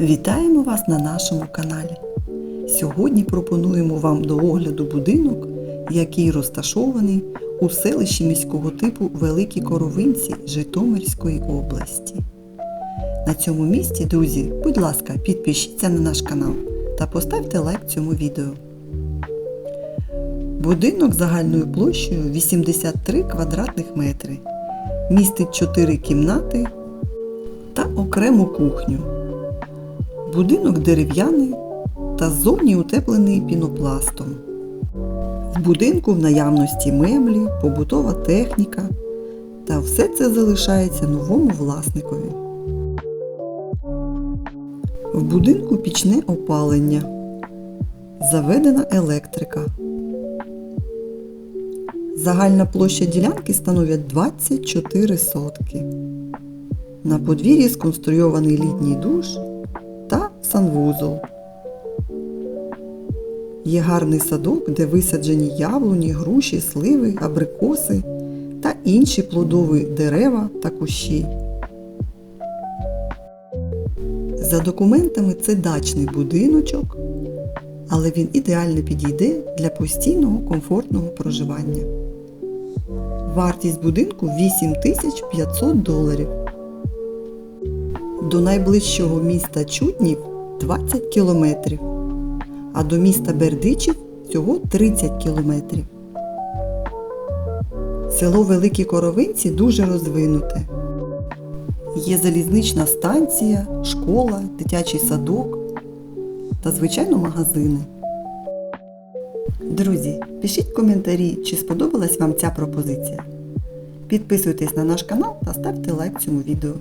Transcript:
Вітаємо вас на нашому каналі. Сьогодні пропонуємо вам до огляду будинок, який розташований у селищі міського типу Великі Коровинці Житомирської області. На цьому місці, друзі, будь ласка, підпишіться на наш канал та поставте лайк цьому відео. Будинок загальною площею 83 квадратних метри. Містить 4 кімнати та окрему кухню. Будинок дерев'яний та ззовні утеплений пінопластом. В будинку в наявності меблі, побутова техніка та все це залишається новому власникові. В будинку пічне опалення. Заведена електрика. Загальна площа ділянки становить 24 сотки. На подвір'ї сконструйований літній душ санвузол. Є гарний садок, де висаджені яблуні, груші, сливи, абрикоси та інші плодові дерева та кущі. За документами це дачний будиночок, але він ідеально підійде для постійного комфортного проживання. Вартість будинку 8500 доларів. До найближчого міста Чутнів 20 кілометрів, а до міста Бердичів всього 30 кілометрів. Село Великі Коровинці дуже розвинуте. Є залізнична станція, школа, дитячий садок та, звичайно, магазини. Друзі, пишіть коментарі, чи сподобалась вам ця пропозиція. Підписуйтесь на наш канал та ставте лайк цьому відео.